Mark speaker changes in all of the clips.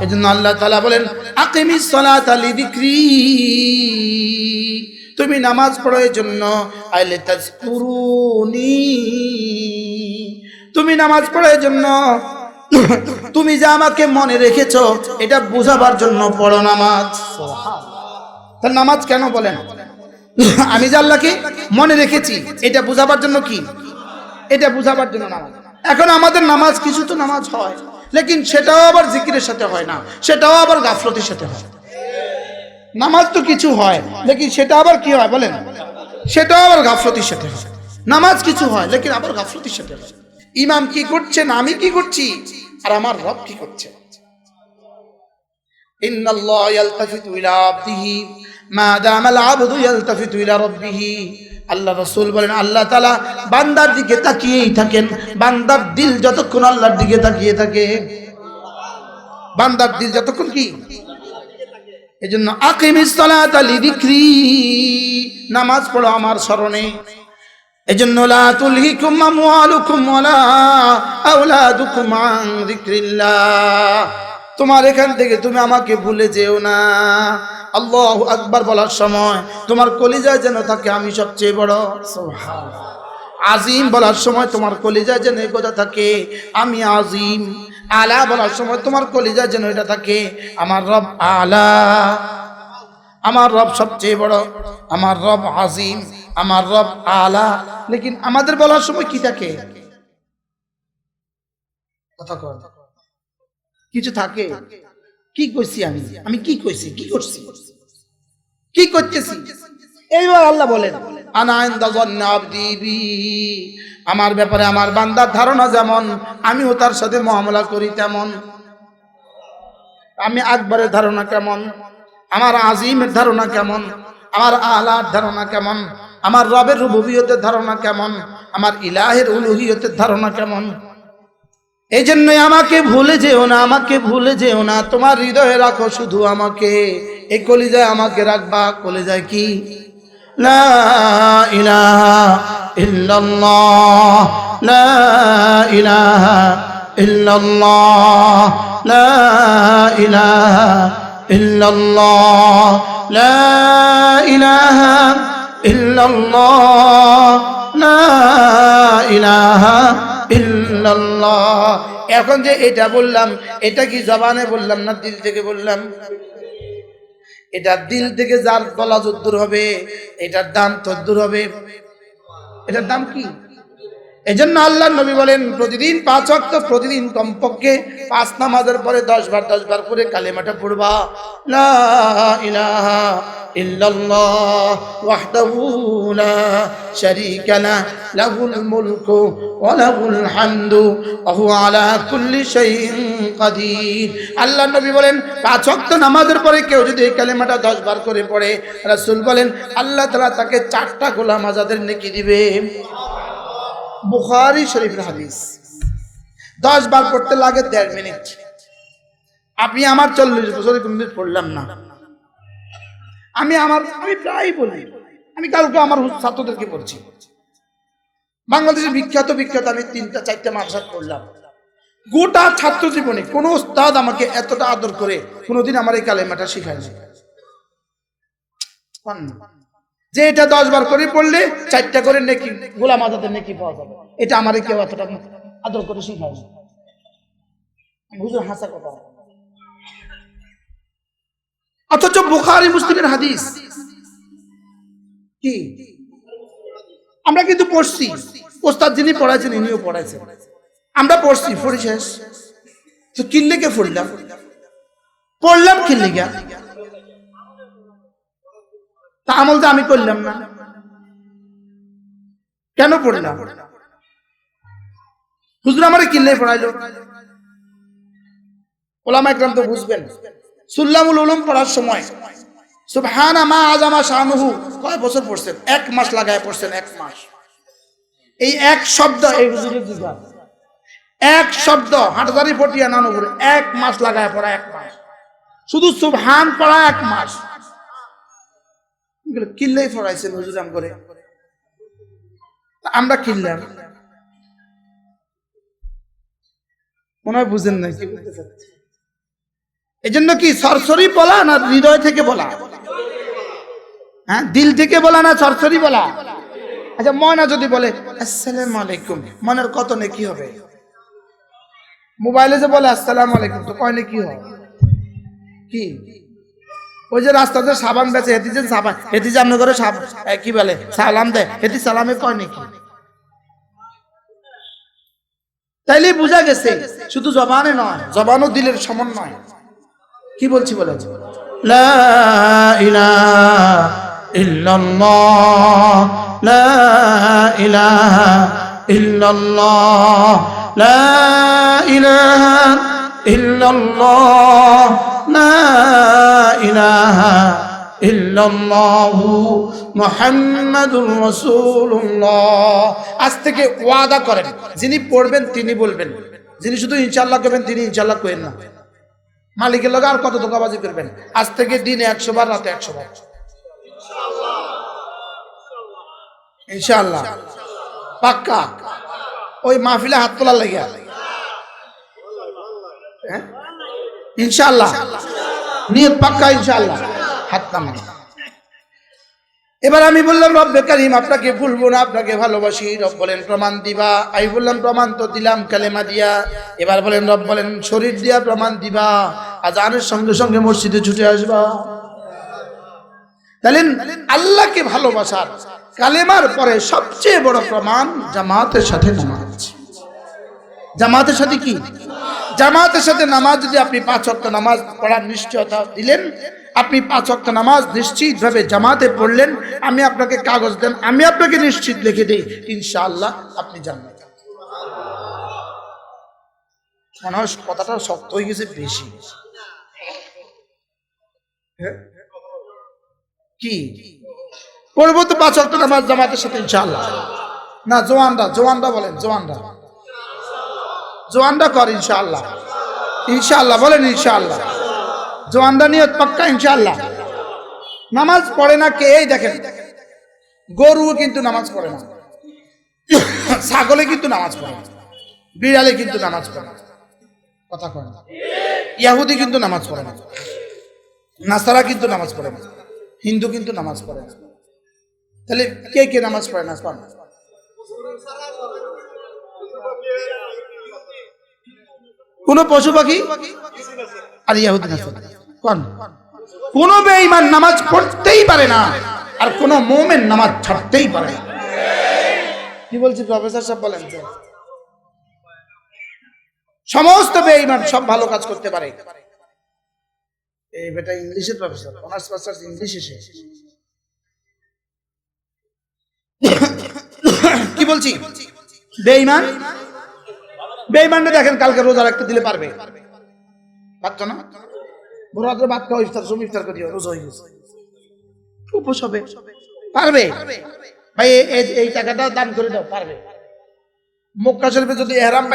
Speaker 1: এজন্য আল্লাহ তাআলা বলেন আকিমিস সালাতা লিযিকরি। তুমি নামাজ পড়ো এর জন্য আইলে তাজকুরুনি তুমি নামাজ পড়ো এর জন্য তুমি যে আমাকে মনে রেখেছ এটা বোঝাবার জন্য পড়ো নামাজ। তার নামাজ কেন বলেন? আমি যে আল্লাহকে মনে রেখেছি এটা বোঝাবার জন্য কি? এটা বোঝাবার জন্য নামাজ। এখন আমাদের নামাজ কিছু তো নামাজ হয়। লেকিন সেটাও আবার জিকিরের সাথে হয় না, সেটাও আবার গাফলতির সাথে হয়। নামাজ তো কিছু হয়, লেকিন সেটা আবার কি হয় বলেন? সেটাও আবার গাফলতির সাথে হয়। নামাজ কিছু হয়, লেকিন আবার গাফলতির সাথে হয়। ইমাম কি করছেন, আমি কি করছি? আর আমার রব কি করছে? ইন্নাল্লাহ ইয়ালতাফিতু ইলা আবদিহি। মা দামাল আবদু ইয়ালতাফিতু ইলা রাব্বিহি। আল্লাহ রসুল বলেন, আল্লাহ তালা বান্দার দিকে তাকিয়েই থাকেন। বান্দার দিল যতক্ষণ আল্লাহর দিকে তাকিয়ে থাকে। বান্দার দিল যতক্ষণ কি? এই জন্য আকিম ইসলাত আলী বিক্রি নামাজ পড়ো আমার স্মরণে। এই জন্য তোমার এখান থেকে তুমি আমাকে ভুলে যেও না। আল্লাহ আকবার বলার সময় তোমার কলিজায় যেন থাকে আমি সবচেয়ে বড়। আজিম বলার সময় তোমার কলিজায় যেন এই কথা থাকে। আমি আজিম আলা বলার সময় তোমার কলিজায় যেন এটা থাকে। আমার রব আলা আমার রব সবচেয়ে বড়। আমার রব আজিম আমার রব আলা। লেকিন আমাদের বলার সময় কি থাকে? কথা কিছু থাকে? কি কইছি আমি? আমি কি কইছি? কি করছি? কি করতেছি? এইবার আল্লাহ বলেন। আমার ব্যাপারে আমার বান্দার ধারণা যেমন, আমিও তার সাথে মহামলা করি তেমন। আমি আকবরের ধারণা কেমন? আমার আজিমের ধারণা কেমন? আমার আলার ধারণা কেমন? আমার রবের রুবুবিয়তের ধারণা কেমন? আমার ইলাহের উলুহিয়তের ধারণা কেমন? এই জন্যই আমাকে ভুলে যেও না, আমাকে ভুলে যেও না। তোমার হৃদয়ে রাখো শুধু আমাকে। এই কলিজায় আমাকে রাখবা, কলিজায় কি? লা ইলাহা ইল্লাল্লাহ ইল্লাল্লাহ, লা ইলাহা ইল্লাল্লাহ। এখন যে এটা বললাম, এটা কি জবানে বললাম না দিল থেকে বললাম? এটা দিল থেকে যার তলা যদ্দুর হবে, এটার দাম তদ্দুর হবে। এটার দাম কি? এজন্য আল্লাহ নবী বলেন, প্রতিদিন পাঁচ ওয়াক্ত, প্রতিদিন কমপক্ষে পাঁচ নামাজের পরে দশ বার দশ বার করে কালেমাটা পড়বা। লা ইলাহা ইল্লাল্লাহ ওয়াহদাহু লা শারীকা লা, লাহুল মুলকু ওয়া লাহুল হামদু, ওয়া হুয়া আলা কুল্লি আল্লাহ নবী বলেন, পাঁচ ওয়াক্ত নামাজের পরে কেউ যদি এই কালেমাটা দশ বার করে পড়ে, রাসূল বলেন, আল্লাহ তাআলা তাকে চারটা গোলাম আজাদের নেকি দিবে। বুখারি শরীফের হাদিস। দশ বার পড়তে লাগে দেড় মিনিট। আপনি আমার চল্লিশ বছরে কোনদিন পড়লাম না। আমি আমার, আমি প্রায় বলি আমি কালকে আমার ছাত্রদেরকে পড়ছি। বাংলাদেশের বিখ্যাত বিখ্যাত আমি তিনটা, চারটা মাদ্রাসা পড়লাম। গোটা ছাত্র জীবনে কোন উস্তাদ আমাকে এতটা আদর করে কোনোদিন আমার এই কালেমাটা না। যে এটা দশ বার করে পড়লে চারটা করে নেকি, গোলাম আজাদের নেকি পাওয়া যাবে। এটা আমার কেউ এতটা আদর করে শিখায়নি হুজুর হাসা কথা। অথচ বুখারি মুসলিমের হাদিস। কি? আমরা কিন্তু পড়ছি। ওস্তাদ যিনি পড়াইছেন, ইনিও পড়াইছেন। আমরা পড়ছি, পড়ি শেষ। তো কিনলে কে পড়লাম? পড়লাম কিনলে গা তা আমল তো আমি করলাম না। কেন পড়লাম? হুজুর আমারে কিনলে পড়াইলো। ওলামা একরাম তো বুঝবেন। সুল্লামুল পড়ার সময়, সুবহানা মা শানুহু কয় বছর পড়ছেন? এক মাস লাগায় পড়ছেন, এক মাস। এই এক শব্দ, এই হুজুরের দিঘা এক শব্দ হাটদারি ফটিয়া নানুপুরে এক মাস লাগায় পড়া এক মাস। শুধু সুবহান পড়া এক মাস। হুজুরাম করে আমরা কিনলাম। মনে হয় বুঝেন নাই। এই জন্য কি সরসরি বলা না হৃদয় থেকে বলা? হ্যাঁ দিল থেকে বলা না সরসরি বলা? আচ্ছা ময়না যদি বলে, আসসালাম আলাইকুম মনের কত কি হবে? মোবাইলে যে বলে, আসসালাম আলাইকুম তো কয় কি হয় কি? ওই যে রাস্তাতে সাবান বেচে, হেতি যে সাবান, হেতি যে আপনার ঘরে কি বলে? সালাম দেয়, হেতি সালামে কয় নাকি? তাইলে বোঝা গেছে, শুধু জবানে নয়, জবানও দিলের সমান নয়। কি বলছি বলে? লা ইলাহা আজ থেকে ওয়াদা করেন, যিনি পড়বেন তিনি বলবেন। যিনি শুধু ইনশাআল্লাহ করবেন, তিনি ইনশাআল্লাহ করেন না। মালিকের লগে আর কত ধোকাবাজি করবেন? আজ থেকে দিনে একশো বার, রাতে একশো বার। ইনশাআল্লাহ। পাক্কা? ওই মাহফিলে হাত তোলার লেগে। হ্যাঁ? ইনশাআল্লাহ। নিয়ত পাক্কা ইনশাল্লাহ হাত নামান। এবার আমি বললাম রব বেকারিম আপনাকে ভুলবো না, আপনাকে ভালোবাসি। রব বলেন, প্রমাণ দিবা। আমি বললাম, প্রমাণ তো দিলাম, কালেমা দিয়া। এবার বলেন, রব বলেন, শরীর দিয়া প্রমাণ দিবা। আজানের সঙ্গে সঙ্গে মসজিদে ছুটে আসবা। তাহলে আল্লাহকে ভালোবাসার কালেমার পরে সবচেয়ে বড় প্রমাণ জামাতের সাথে জামাতের সাথে কি? জামাতের সাথে নামাজ যদি আপনি পাঁচ ওয়াক্ত নামাজ পড়ার নিশ্চয়তা দিলেন, আপনি পাঁচ ওয়াক্ত নামাজ নিশ্চিতভাবে জামাতে পড়লেন, আমি আপনাকে কাগজ দেন, আমি আপনাকে নিশ্চিত লিখে দিই, ইনশাআল্লাহ আপনি জানবেন কথাটা শক্ত হয়ে গেছে, বেশি। হ্যাঁ? কি? পড়ব তো পাঁচ ওয়াক্ত নামাজ জামাতের সাথে, ইনশাআল্লাহ। না, জোয়ানরা জোয়ানরা বলেন, জোয়ানরা। জোয়ানরা কর, ইনশাআল্লাহ। ইনশাআল্লাহ, বলেন ইনশাআল্লাহ। জোয়ানরা নিয়ত পাক্কা, ইনশাআল্লাহ। নামাজ পড়ে না কে? এই দেখেন, গরু কিন্তু নামাজ পড়ে না। ছাগলে কিন্তু নামাজ পড়ে না। বিড়ালে কিন্তু নামাজ পড়ে না। কথা কয় না। ইয়াহুদি কিন্তু নামাজ পড়ে না। নাসারা কিন্তু নামাজ পড়ে না। হিন্দু কিন্তু নামাজ পড়ে না। তাহলে কে কে নামাজ পড়ে না? কন। কোন পশু পাখি? আর ইয়াহুদি নাসারা কন? কোন বেঈমান নামাজ পড়তেই পারে না, আর কোন মোমেন নামাজ ছাড়তেই পারে না। কি বলছি প্রফেসর সাহেব বলেন সমস্ত বেঈমান সব ভালো কাজ করতে পারে। এই বেটা ইংলিশের প্রফেসর, অনার্স, মাস্টার্স ইংলিশে সে। কি বলছি? বেঈমান বেঈমানটা দেখেন কালকে রোজা রাখতে দিলে পারবে। পারতো না? বড় ভাত খাওয়া ইফতার সব ইফতার করিও রোজা হয়ে গেছে। উপোস হবে পারবে। ভাই এ- এ- এই টাকাটা দান করে দাও পারবে। মক্কা শরীফে যদি এহরাম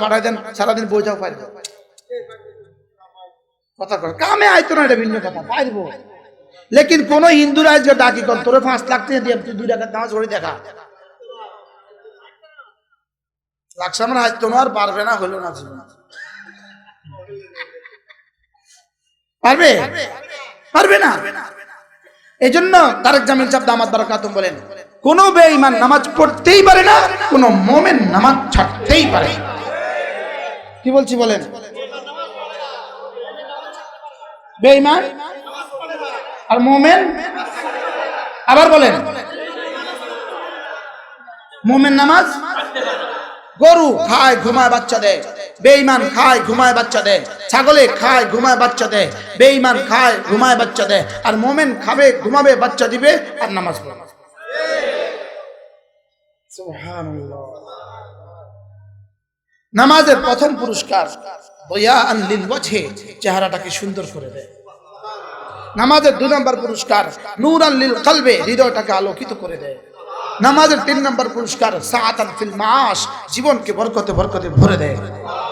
Speaker 1: পাঠাই দেন সারাদিন বইটাও পারবে। কথা কর কামে আইতো না এটা ভিন্ন কথা পারব। লেকিন কোন হিন্দুরা আজকে ডাকি কর তোরে পাঁচ লাখ টাকা দিয়ে তুই দুই টাকার নামাজ পড়ে দেখা। লাকসাম আইতো না আর পারবে না, হলো না পারবে? পারবে না? এই জন্য তারেক জামিল সাহেব দামাত বারাকাতুম বলেন, কোন বেঈমান নামাজ পড়তেই পারে না, কোন মোমেন নামাজ ছাড়তেই পারে কি বলছি বলেন? বেঈমান আর মোমেন? আবার বলেন, মোমেন নামাজ গরু খায়, ঘুমায়, বাচ্চা দেয়। বেঈমান খায়, ঘুমায়, বাচ্চা দেয়। ছাগলে খায়, ঘুমায়, বাচ্চা দেয়। বেঈমান খায়, ঘুমায়, বাচ্চা দেয়। আর মোমেন খাবে, ঘুমাবে, বাচ্চা দিবে আর নামাজ পড়বে। নামাজের প্রথম পুরস্কার বয়া আনলিল ওয়াজহে, চেহারাটাকে সুন্দর করে দেয়। নামাজের দুই নম্বর পুরস্কার নূর আল্লিল কলবে, হৃদয়টাকে আলোকিত করে দেয়। নামাজের তিন নম্বর পুরস্কার সাহাতান ফিল মাস জীবনকে বরকতে বরকতে ভরে দেয়।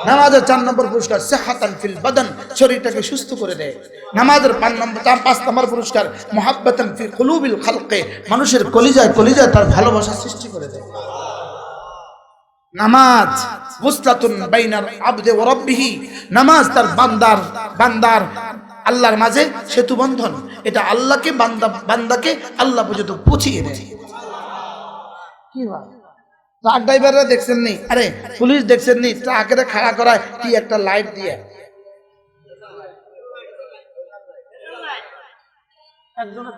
Speaker 1: নামাজের চার নম্বর পুরস্কার সেহাতান ফিল বদন, শরীরটাকে সুস্থ করে দেয়। নামাজের পাঁচ নম্বর চার পাঁচ নম্বর পুরস্কার মোহাব্বতান ফি কুলুবিল খালকে, মানুষের কলিজায় কলিজায় তার ভালোবাসা সৃষ্টি করে দেয়। নামাজ মুস্তাতুন বাইনার আবদে ও রব্বিহি, নামাজ তার বান্দার বান্দার আল্লাহর মাঝে সেতু বন্ধন এটা আল্লাহকে বান্দা বান্দাকে আল্লাহ পর্যন্ত পৌঁছিয়ে দেয়। ট্রাক ড্রাইভাররা দেখছেন নি আরে, পুলিশ দেখছেন নি ট্রাকের খাড়া করায় কি একটা লাইট দিয়ে? একজনের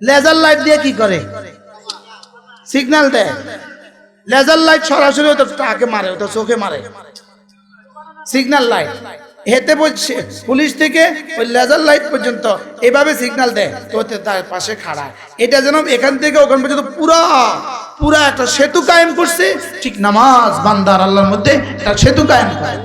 Speaker 1: লেজার। লাইট দিয়ে কি করে? সিগন্যাল দেয়। লেজার লাইট সরাসরি ওটা টাকে মারে ওটা চোখে মারে। সিগন্যাল লাইট হেতে বলছে, পুলিশ থেকে ওই লেজার লাইট পর্যন্ত এভাবে সিগন্যাল দেয়। তো তার পাশে খাড়া। এটা যেন এখান থেকে ওখান পর্যন্ত পুরা পুরা একটা সেতু কায়েম করছে। ঠিক নামাজ বান্দার আল্লাহর মধ্যে একটা সেতু কায়েম করে।